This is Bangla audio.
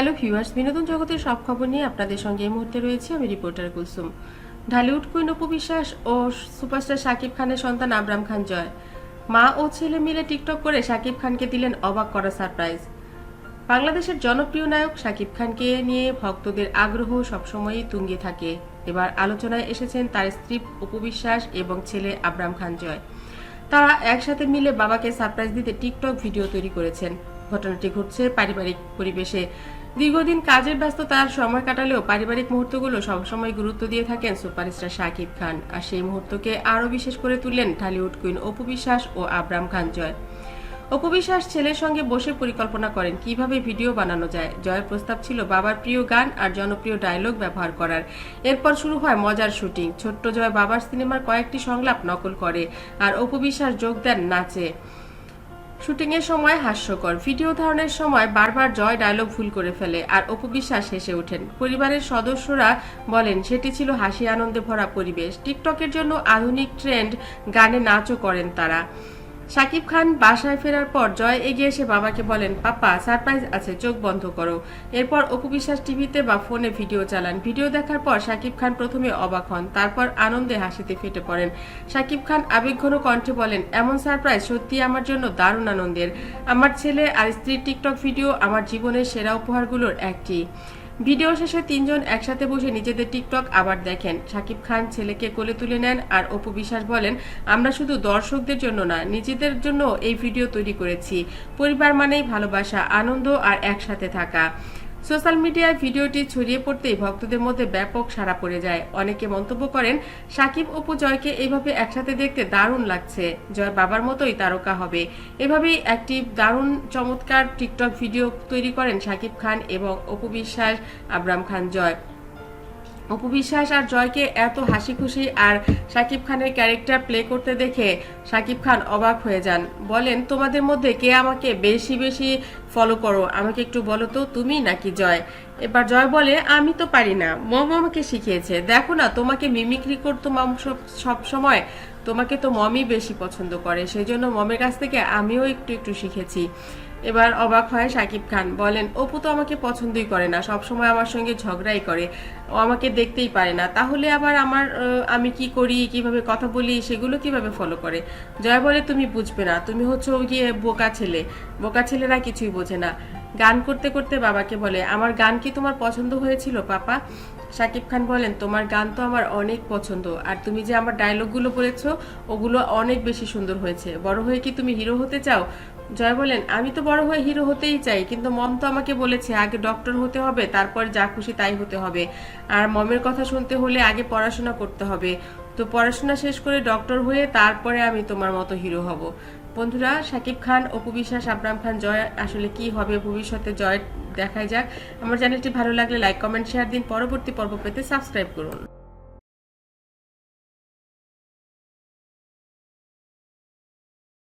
হ্যালো ভিউয়ার্স, বিনোদন জগতের সব খবর নিয়ে আপনাদের সঙ্গে এই মুহূর্তে রয়েছে আমি রিপোর্টার কুলসুম। ঢালিউড কুইন অপু বিশ্বাস ও সুপারস্টার শাকিব খানের সন্তান আবরাম খান জয়। মা ও ছেলে মিলে টিকটক করে শাকিব খানকে দিলেন অবাক করা সারপ্রাইজ। বাংলাদেশের জনপ্রিয় নায়ক শাকিব খানকে নিয়ে ভক্তদের আগ্রহ সবসময়ই তুঙ্গে থাকে। এবার আলোচনায় এসেছেন তার স্ত্রী অপু বিশ্বাস এবং ছেলে আবরাম খান জয়। তারা একসাথে মিলে বাবাকে সারপ্রাইজ দিতে টিকটক ভিডিও তৈরি করেছেন। ঘটনাটি ঘটছে পারিবারিক পরিবেশে। দীর্ঘদিন কাজের ব্যস্ত ব্যস্ততার সময় কাটালেও পারিবারিক মুহূর্তগুলো সবসময় গুরুত্ব দিয়ে থাকেন সুপারস্টার শাকিব খান। আর সেই মুহূর্তকে আরও বিশেষ করে তুললেন ঢালিউড কুইন অপু বিশ্বাস ও আবরাম খান জয় অপু বিশ্বাস ছেলের সঙ্গে বসে পরিকল্পনা করেন কীভাবে ভিডিও বানানো যায়। জয়ের প্রস্তাব ছিল বাবার প্রিয় গান আর জনপ্রিয় ডায়লগ ব্যবহার করার। এরপর শুরু হয় মজার শুটিং। ছোট্ট জয় বাবার সিনেমার কয়েকটি সংলাপ নকল করে আর অপু বিশ্বাস যোগ দেন নাচে। শুটিংয়ের সময় হাস্যকর, ভিডিও ধারণের সময় বারবার জয় ডায়লগ ভুল করে ফেলে আর অপবিশ্বাস হেসে ওঠেন। পরিবারের সদস্যরা বলেন, সেটি ছিল হাসি আনন্দে ভরা পরিবেশ। টিকটকের জন্য আধুনিক ট্রেন্ড গানে নাচও করেন তারা। শাকিব খান বাসায় ফেরার পর জয় এগিয়ে এসে বাবাকে বলেন, পাপা, সারপ্রাইজ আছে, চোখ বন্ধ করো। এরপর অপু বিশ্বাস টিভিতে বা ফোনে ভিডিও চালান। ভিডিও দেখার পর শাকিব খান প্রথমে অবাক হন, তারপর আনন্দে হাসিতে ফেটে পড়েন। শাকিব খান আবেগঘন কণ্ঠে বলেন, এমন সারপ্রাইজ সত্যি আমার জন্য দারুণ আনন্দের। আমার ছেলে আর স্ত্রীর টিকটক ভিডিও আমার জীবনের সেরা উপহারগুলোর একটি। ভিডিও শেষে তিনজন একসাথে বসে নিজেদের টিকটক আবার দেখেন। শাকিব খান ছেলেকে কোলে তুলে নেন আর অপু বিশ্বাস বলেন, আমরা শুধু দর্শকদের জন্য না, নিজেদের জন্য এই ভিডিও তৈরি করেছি। পরিবার মানেই ভালোবাসা, আনন্দ আর একসাথে থাকা। সোশ্যাল মিডিয়ায় ভিডিওটি ছড়িয়ে পড়তেই ভক্তদের মধ্যে ব্যাপক সাড়া পড়ে যায়। অনেকে মন্তব্য করেন, সাকিব অপু জয়কে এইভাবে একসাথে দেখতে দারুণ লাগছে। জয় বাবার মতোই তারকা হবে। এভাবেই একটি দারুণ চমৎকার টিকটক ভিডিও তৈরি করেন সাকিব খান এবং অপু বিশ্বাস, আবরাম খান জয়। অপু বিশ্বাস আর জয়কে এত হাসি খুশি আর শাকিব খানের ক্যারেক্টার প্লে করতে দেখে শাকিব খান অবাক হয়ে যান। বলেন, তোমাদের মধ্যে কে আমাকে বেশি বেশি ফলো করো? আমাকে একটু বলো তো, তুমি নাকি জয়? এবার জয় বলে, আমি তো পারি না। মম আমাকে শিখিয়েছে। দেখো না, তোমাকে মিমিক্রি করতো মম সব সময়। তোমাকে তো মমই বেশি পছন্দ করে। সেই জন্য মমের কাছ থেকে আমিও একটু একটু শিখেছি। এবার অবাক হয় সাকিব খান। বলেন, অপু তো আমাকে পছন্দই করে না, সবসময় আমার সঙ্গে ঝগড়াই করে। ও আমাকে দেখতেই পারে না। তাহলে আবার আমার আমি কি করি, কীভাবে কথা বলি, সেগুলো কীভাবে ফলো করে? জয় বলে, তুমি বুঝবে না। তুমি হচ্ছে গিয়ে বোকা ছেলে। বোকা ছেলেরা কিছুই বোঝে না। গান করতে করতে বাবাকে বলে, আমার গান কি তোমার পছন্দ হয়েছিল, পাপা? শাকিব খান বলেন, তোমার গান তো আমার অনেক পছন্দ, আর তুমি যে আমার ডায়লগগুলো বলেছ, ওগুলো অনেক বেশি সুন্দর হয়েছে। বড় হয়ে কি তুমি হিরো হতে চাও? জয় বলেন, আমি তো বড় হয়ে হিরো হতেই চাই, কিন্তু মম তো আমাকে বলেছে, আগে ডক্টর হতে হবে, তারপর যা খুশি তাই হতে হবে। আর মমের কথা শুনতে হলে আগে পড়াশোনা করতে হবে। তো পড়াশোনা শেষ করে ডক্টর হয়ে তারপরে আমি তোমার মতো হিরো হব। বন্ধুরা শাকিব খান, অপু বিশ্বাস, আবরাম খান জয়, আসলে কি হবে ভবিষ্যতে জয় দেখাই যাক। আমার চ্যানেলটি ভালো লাগলে লাইক কমেন্ট শেয়ার দিন। পরবর্তী পর্ব পেতে সাবস্ক্রাইব করুন।